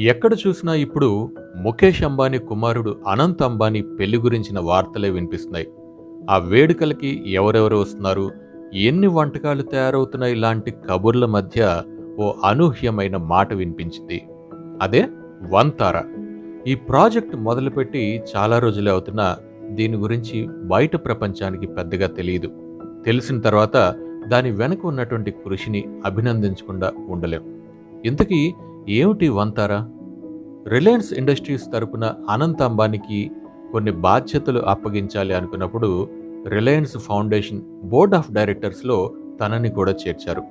ఎక్కడ చూసినా ఇప్పుడు ముఖేష్ అంబానీ కుమారుడు అనంత్ అంబానీ పెళ్ళి గురించిన వార్తలే వినిపిస్తున్నాయి. ఆ వేడుకలకి ఎవరెవరు వస్తున్నారు? ఎన్ని వంటకాలు తయారవుతున్నాయి? లాంటి కబుర్ల మధ్య ఓ అనూహ్యమైన మాట వినిపించింది. అదే వంతార. ఈ ప్రాజెక్ట్ మొదలుపెట్టి చాలా రోజులే అవుతున్నా దీని గురించి బయట ప్రపంచానికి పెద్దగా తెలియదు. తెలిసిన తర్వాత దాని వెనక ఉన్నటువంటి కృషిని అభినందించకుండా ఉండలేం. ఇంతకీ ఏమిటి వంతారా? రిలయన్స్ ఇండస్ట్రీస్ తరపున అనంత్ అంబానీకి కొన్ని బాధ్యతలు అప్పగించాలి అనుకున్నప్పుడు రిలయన్స్ ఫౌండేషన్ బోర్డ్ ఆఫ్ డైరెక్టర్స్లో తనని కూడా చేర్చారు.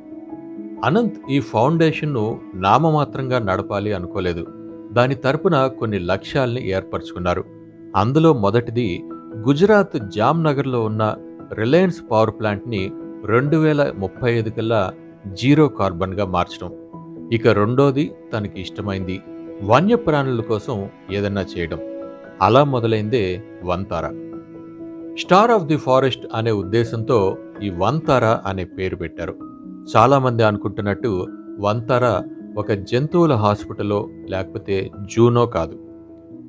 అనంత్ ఈ ఫౌండేషన్ను నామమాత్రంగా నడపాలి అనుకోలేదు. దాని తరపున కొన్ని లక్ష్యాల్ని ఏర్పరచుకున్నారు. అందులో మొదటిది గుజరాత్ జామ్నగర్లో ఉన్న రిలయన్స్ పవర్ ప్లాంట్ని రెండు వేల ముప్పై ఐదు కల్లా జీరో కార్బన్గా మార్చడం. ఇక రెండోది తనకి ఇష్టమైంది వన్యప్రాణుల కోసం ఏదన్నా చేయడం. అలా మొదలైందే Vantara star of the forest అనే ఉద్దేశంతో ఈ వంతార అనే పేరు పెట్టారు. చాలామంది అనుకుంటున్నట్టు వంతార ఒక జంతువుల హాస్పిటల్లో లేకపోతే జూనో కాదు.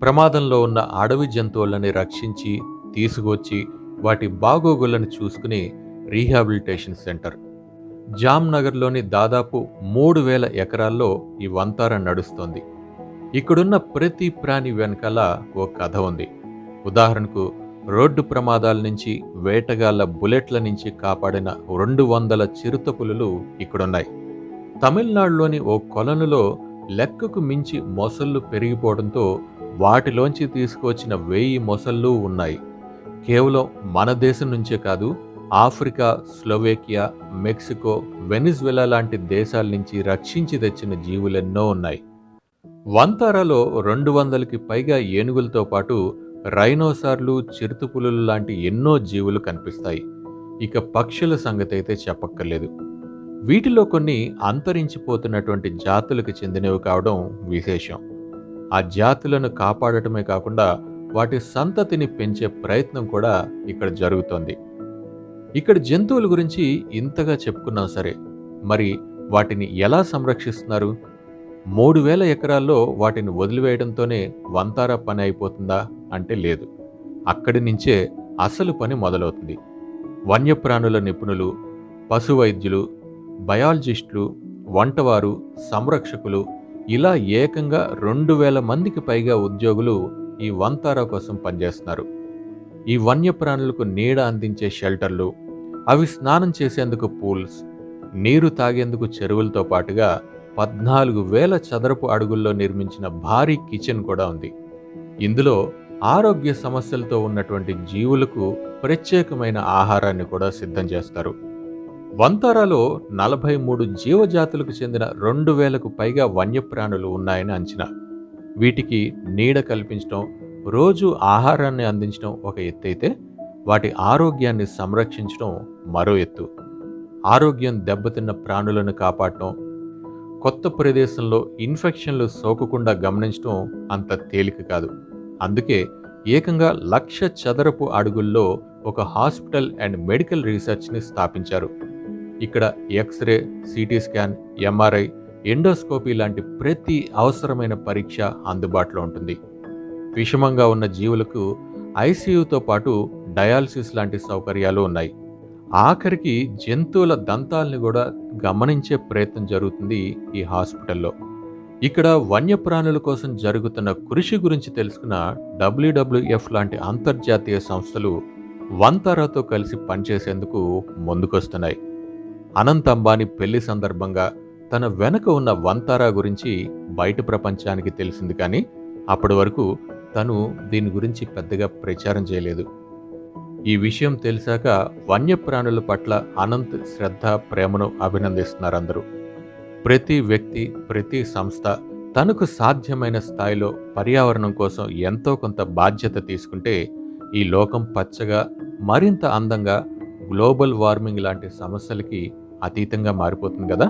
ప్రమాదంలో ఉన్న అడవి జంతువులని రక్షించి తీసుకొచ్చి వాటి బాగోగులను చూసుకుని రీహాబిలిటేషన్ సెంటర్. జామ్నగర్లోని దాదాపు మూడు వేల ఎకరాల్లో ఈ వంతార నడుస్తోంది. ఇక్కడున్న ప్రతి ప్రాణి వెనకాల ఓ కథ ఉంది. ఉదాహరణకు రోడ్డు ప్రమాదాల నుంచి వేటగాళ్ళ బుల్లెట్ల నుంచి కాపాడిన రెండు వందల చిరుతపులులు ఇక్కడున్నాయి. తమిళనాడులోని ఓ కొలనులో లెక్కకు మించి మొసళ్ళు పెరిగిపోవడంతో వాటిలోంచి తీసుకువచ్చిన వెయ్యి మొసళ్ళు ఉన్నాయి. కేవలం మన దేశం నుంచే కాదు ఆఫ్రికా స్లోవేకియా మెక్సికో వెనిజువెలా లాంటి దేశాల నుంచి రక్షించి తెచ్చిన జీవులెన్నో ఉన్నాయి. వంతారాలో రెండు వందలకి పైగా ఏనుగులతో పాటు రైనోసార్లు చిరుతపులులు లాంటి ఎన్నో జీవులు కనిపిస్తాయి. ఇక పక్షుల సంగతి అయితే చెప్పక్కర్లేదు. వీటిలో కొన్ని అంతరించిపోతున్నటువంటి జాతులకు చెందినవి కావడం విశేషం. ఆ జాతులను కాపాడటమే కాకుండా వాటి సంతతిని పెంచే ప్రయత్నం కూడా ఇక్కడ జరుగుతోంది. ఇక్కడ జంతువుల గురించి ఇంతగా చెప్పుకున్నా సరే మరి వాటిని ఎలా సంరక్షిస్తున్నారు? మూడు వేల ఎకరాల్లో వాటిని వదిలివేయడంతోనే వంతారా పని అయిపోతుందా అంటే లేదు. అక్కడి నుంచే అసలు పని మొదలవుతుంది. వన్యప్రాణుల నిపుణులు పశు వైద్యులు బయాలజిస్టులు వంటవారు సంరక్షకులు ఇలా ఏకంగా రెండు వేల మందికి పైగా ఉద్యోగులు ఈ వంతారా కోసం పనిచేస్తున్నారు. ఈ వన్యప్రాణులకు నీడ అందించే షెల్టర్లు అవి స్నానం చేసేందుకు పూల్స్ నీరు తాగేందుకు చెరువులతో పాటుగా పద్నాలుగు వేల చదరపు అడుగుల్లో నిర్మించిన భారీ కిచెన్ కూడా ఉంది. ఇందులో ఆరోగ్య సమస్యలతో ఉన్నటువంటి జీవులకు ప్రత్యేకమైన ఆహారాన్ని కూడా సిద్ధం చేస్తారు. వంతారాలో నలభై మూడు జీవజాతులకు చెందిన రెండు వేలకు పైగా వన్యప్రాణులు ఉన్నాయని అంచనా. వీటికి నీడ కల్పించడం రోజు ఆహారాన్ని అందించడం ఒక ఎత్తు అయితే వాటి ఆరోగ్యాన్ని సంరక్షించడం మరో ఎత్తు. ఆరోగ్యం దెబ్బతిన్న ప్రాణులను కాపాడటం కొత్త ప్రదేశంలో ఇన్ఫెక్షన్లు సోకకుండా గమనించడం అంత తేలిక కాదు. అందుకే ఏకంగా లక్ష చదరపు అడుగుల్లో ఒక హాస్పిటల్ అండ్ మెడికల్ రీసెర్చ్ని స్థాపించారు. ఇక్కడ X ray CT scan MRI endoscopy లాంటి ప్రతి అవసరమైన పరీక్ష అందుబాటులో ఉంటుంది. విషమంగా ఉన్న జీవులకు ఐసీయూతో పాటు డయాలసిస్ లాంటి సౌకర్యాలు ఉన్నాయి. ఆఖరికి జంతువుల దంతాల్ని కూడా గమనించే ప్రయత్నం జరుగుతుంది ఈ హాస్పిటల్లో. ఇక్కడ వన్యప్రాణుల కోసం జరుగుతున్న కృషి గురించి తెలుసుకున్న డబ్ల్యూడబ్ల్యూఎఫ్ లాంటి అంతర్జాతీయ సంస్థలు వంతారాతో కలిసి పనిచేసేందుకు ముందుకొస్తున్నాయి. అనంత్ అంబానీ పెళ్ళి సందర్భంగా తన వెనక ఉన్న వంతారా గురించి బయట ప్రపంచానికి తెలిసింది కానీ అప్పటి వరకు తను దీని గురించి పెద్దగా ప్రచారం చేయలేదు. ఈ విషయం తెలిసాక వన్యప్రాణుల పట్ల అనంత్ శ్రద్ధ ప్రేమను అభినందిస్తున్నారు అందరూ. ప్రతి వ్యక్తి ప్రతి సంస్థ తనకు సాధ్యమైన స్థాయిలో పర్యావరణం కోసం ఎంతో కొంత బాధ్యత తీసుకుంటే ఈ లోకం పచ్చగా మరింత అందంగా గ్లోబల్ వార్మింగ్ లాంటి సమస్యలకి అతీతంగా మారిపోతుంది కదా?